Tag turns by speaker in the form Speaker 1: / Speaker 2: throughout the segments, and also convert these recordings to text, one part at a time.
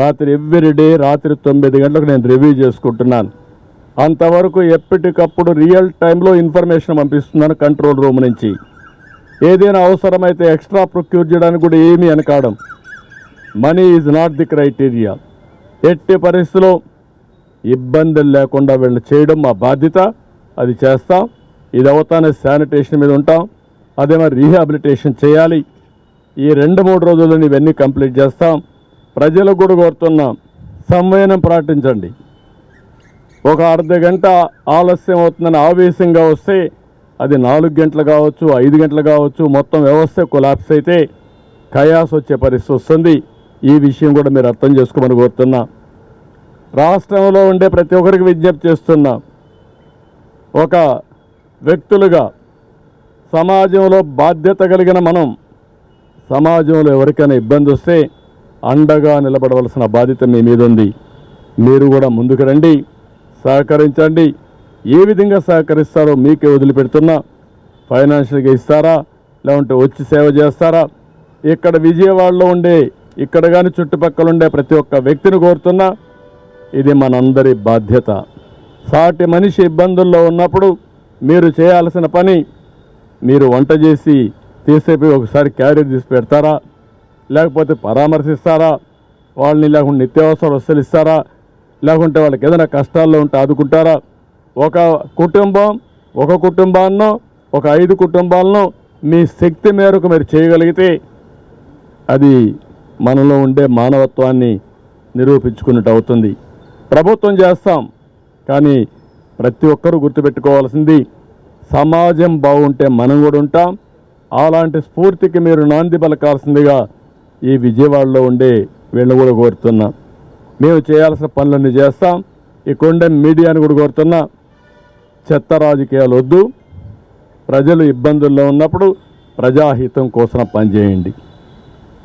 Speaker 1: రాత్రి every day రాత్రి తొమ్మిది గంటలకు నేను రివ్యూ చేసుకుంటున్నాను. అంతవరకు ఎప్పటికప్పుడు రియల్ టైంలో ఇన్ఫర్మేషన్ పంపిస్తున్నాను కంట్రోల్ రూమ్ నుంచి. ఏదైనా అవసరమైతే ఎక్స్ట్రా ప్రొక్యూర్ చేయడానికి కూడా ఏమీ వెనకాడం. Money is not the criteria ఎట్టి పరిస్థితిలో ఇబ్బందులు లేకుండా వీళ్ళు చేయడం మా బాధ్యత. అది చేస్తాం. ఇది అవుతానే శానిటేషన్ మీద ఉంటాం. అదే మరి రీహాబిలిటేషన్ చేయాలి. ఈ రెండు మూడు రోజుల్లో ఇవన్నీ కంప్లీట్ చేస్తాం. ప్రజలకు కూడా కోరుతున్నాం సంవయనం పాటించండి ఒక అర్ధ గంట ఆలస్యం అవుతుందని ఆవేశంగా వస్తే అది నాలుగు గంటలు కావచ్చు ఐదు గంటలు కావచ్చు మొత్తం వ్యవస్థ కొలాప్స్ అయితే కయాస్ వచ్చే పరిస్థితి వస్తుంది. ఈ విషయం కూడా మీరు అర్థం చేసుకోమని కోరుతున్నా. రాష్ట్రంలో ఉండే ప్రతి ఒక్కరికి విజ్ఞప్తి చేస్తున్నా. ఒక వ్యక్తులుగా సమాజంలో బాధ్యత కలిగిన మనం సమాజంలో ఎవరికైనా ఇబ్బంది వస్తే అండగా నిలబడవలసిన బాధ్యత మీ మీద ఉంది మీరు కూడా ముందుకు రండి సహకరించండి. ఏ విధంగా సహకరిస్తారో మీకే వదిలిపెడుతున్నా. ఫైనాన్షియల్గా ఇస్తారా? లేకుంటే వచ్చి సేవ చేస్తారా? ఇక్కడ విజయవాడలో ఉండే ఇక్కడ కానీ చుట్టుపక్కల ఉండే ప్రతి ఒక్క వ్యక్తిని కోరుతున్నా ఇది మనందరి బాధ్యత. సాటి మనిషి ఇబ్బందుల్లో ఉన్నప్పుడు మీరు చేయాల్సిన పని మీరు వంట చేసి తీసేపి ఒకసారి క్యారీ తీసి పెడతారా? లేకపోతే పరామర్శిస్తారా? వాళ్ళని లేకుంటే నిత్యావసర వస్తువులు ఇస్తారా లేకుంటే వాళ్ళకి ఏదైనా కష్టాల్లో ఉంటే ఆదుకుంటారా? ఒక కుటుంబం ఒక కుటుంబాన్నో ఒక ఐదు కుటుంబాలను మీ శక్తి మేరకు మీరు చేయగలిగితే అది మనలో ఉండే మానవత్వాన్ని నిరూపించుకున్నట్టు అవుతుంది. ప్రభుత్వం చేస్తాం కానీ ప్రతి ఒక్కరూ గుర్తుపెట్టుకోవాల్సింది సమాజం బాగుంటే మనం కూడా ఉంటాం. అలాంటి స్ఫూర్తికి మీరు నాంది పలకాల్సిందిగా ఈ విజయవాడలో ఉండే వీళ్ళని కూడా కోరుతున్నా. మేము చేయాల్సిన పనులన్నీ చేస్తాం. ఈ కొండ మీడియాని కూడా కోరుతున్నా. చెత్త రాజకీయాలు వద్దు. ప్రజలు ఇబ్బందుల్లో ఉన్నప్పుడు ప్రజాహితం కోసం పనిచేయండి.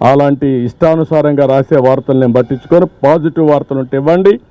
Speaker 1: అలాంటి ఇష్టానుసారంగా రాసే వార్తలు నేను పట్టించుకొని పాజిటివ్ వార్తలు ఉంటే ఇవ్వండి.